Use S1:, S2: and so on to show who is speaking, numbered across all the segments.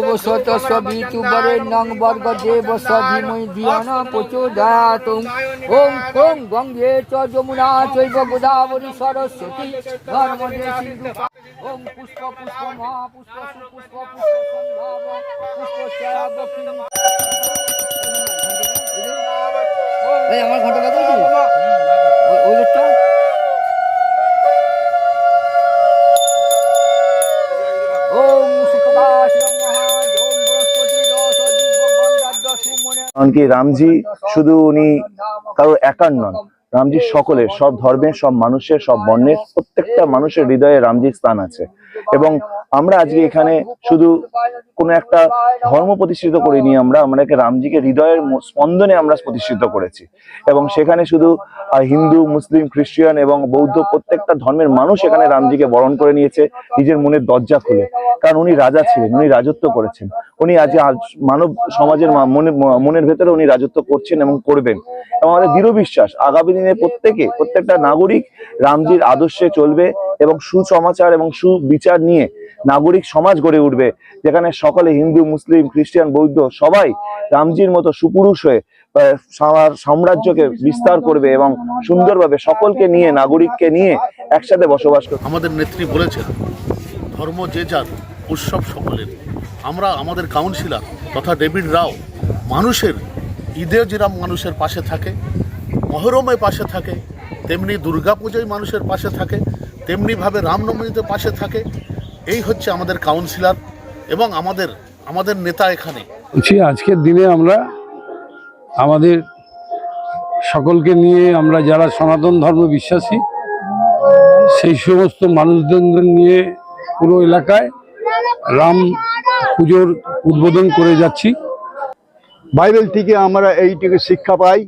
S1: ভুবসত সবিতুবরেণ্যং বর্গদেব সধিমৈ ধিয়ান প্রচোদয়াতুং ওম ওম গঙ্গে চ যমুনা চৈব গোদাবরী সরস্বতী নর্মদে সিন্ধু ওম পুষ্প পুষ্প মহাপুষ্প সুপুষ্প পুষ্প সম্ভাব পুষ্প চায়াব এই সুমনে
S2: এমনকি রামজি শুধু উনি কারও একার নন। রামজি সকলের, সব ধর্মের, সব মানুষের, সব বর্ণের, প্রত্যেকটা মানুষের হৃদয়ে রামজির স্থান আছে। এবং আমরা আজকে এখানে শুধু কোনো একটা ধর্ম প্রতিষ্ঠিত করিনি আমরা আমরা রামজিকে হৃদয়ের স্পন্দনে আমরা প্রতিষ্ঠিত করেছি। এবং সেখানে শুধু হিন্দু, মুসলিম, খ্রিস্টান এবং বৌদ্ধ প্রত্যেকটা ধর্মের মানুষ এখানে রামজিকে বরণ করে নিয়েছে নিজের মনের দরজা খুলে। কারণ উনি রাজা ছিলেন, উনি রাজত্ব করেছেন। উনি আজ মানব সমাজের মা- মনে মনের ভেতরে উনি রাজত্ব করছেন এবং করবেন। এবং আমাদের দৃঢ় বিশ্বাস, আগামী দিনে প্রত্যেকে, প্রত্যেকটা নাগরিক রামজির আদর্শে চলবে এবং সুসমাচার এবং সুবিচার নিয়ে নাগরিক সমাজ গড়ে উঠবে, যেখানে সকলে হিন্দু, মুসলিম, খ্রিস্টান, বৌদ্ধ সবাই রামজির মতো সুপুরুষ হয়ে সাম্রাজ্যকে বিস্তার করবে এবং সুন্দরভাবে সকলকে নিয়ে, নাগরিককে নিয়ে একসাথে বসবাস করবে।
S3: আমাদের নেত্রী বলেছেন, ধর্ম যে যার, উৎসব সকলের আমরা আমাদের কাউন্সিলর তথা ডেভিড রাও মানুষের, ঈদে যেরকম মানুষের পাশে থাকে মহরমে পাশে থাকে তেমনি দুর্গাপূজায় মানুষের পাশে থাকে তেমনিভাবে রামনবমীতে পাশে থাকে। এই হচ্ছে আমাদের কাউন্সিলর এবং আমাদের আমাদের নেতা এখানে।
S4: বলছি আজকের দিনে আমরা আমাদের সকলকে নিয়ে আমরা যারা সনাতন ধর্ম বিশ্বাসী সেই সমস্ত মানুষদের নিয়ে পুরো এলাকায় রাম পুজোর উদ্বোধন করে যাচ্ছি।
S5: বাইবেল থেকে আমরা এইটুকু শিক্ষা পাই।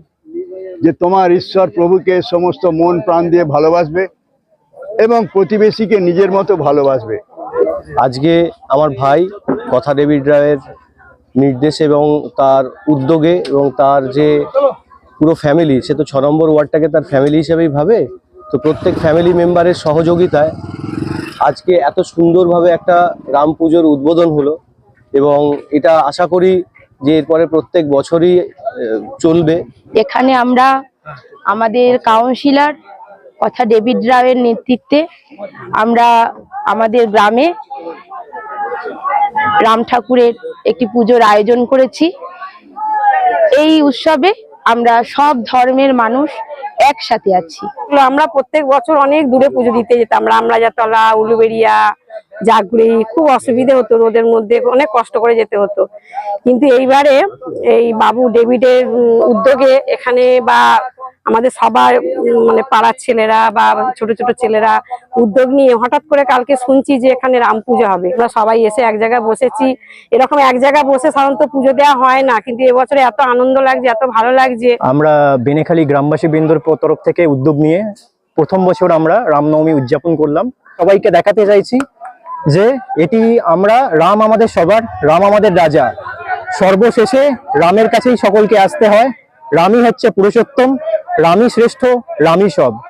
S5: যে তোমার ঈশ্বর প্রভুকে সমস্ত মন প্রাণ দিয়ে ভালোবাসবে এবং প্রতিবেশীকে নিজের মতো ভালোবাসবে।
S6: আজকে আমার ভাই কথা ডেভিড রায়ের নির্দেশে এবং তার উদ্যোগে এবং তার যে পুরো ফ্যামিলি সে তো ছ নম্বর ওয়ার্ডটাকে তার ফ্যামিলি হিসেবেই ভাবে। তো প্রত্যেক ফ্যামিলি মেম্বারের সহযোগিতায় আজকে এত সুন্দরভাবে একটা রাম পুজোর উদ্বোধন হলো এবং এটা আশা করি যে এরপরে প্রত্যেক বছরই চলবে।
S7: এখানে আমরা আমাদের কাউন্সিলর তথা ডেভিড রাওয়ের নেতৃত্বে আমরা আমাদের গ্রামে রাম ঠাকুরের একটি পুজোর আয়োজন করেছি। এই উৎসবে আমরা সব ধর্মের মানুষ একসাথে আছি। আমরা প্রত্যেক বছর অনেক দূরে পুজো দিতে যেতাম রামরাজাতলা উলুবেড়িয়া জাগড়ি খুব অসুবিধে হতো রোদের মধ্যে, অনেক কষ্ট করে যেতে হতো। কিন্তু এইবারে এই বাবু ডেভিডের উদ্যোগে এখানে বা আমাদের সবার মানে পাড়ার ছেলেরা বা ছোট ছোট ছেলেরা উদ্যোগ নিয়ে হঠাৎ করে কালকে শুনছি যে এখানে রাম পুজো হবে। আমরা সবাই এসে এক জায়গায় বসেছি। এরকম এক জায়গায় বসে সাধারণত পুজো দেওয়া হয় না, কিন্তু এবছরে এত আনন্দ লাগছে, এত ভালো লাগছে।
S6: আমরা বেনেখালী গ্রামবাসী বৃন্দর তরফ থেকে উদ্যোগ নিয়ে প্রথম বছর আমরা রামনবমী উদযাপন করলাম। সবাইকে দেখাতে চাইছি। যে এটি আমরা রাম আমাদের সবার, রাম আমাদের রাজা। সর্বশেষে রামের কাছেই সকলকে আসতে হয়। রামই হচ্ছে পুরুষোত্তম, রামই শ্রেষ্ঠ, রামই সব।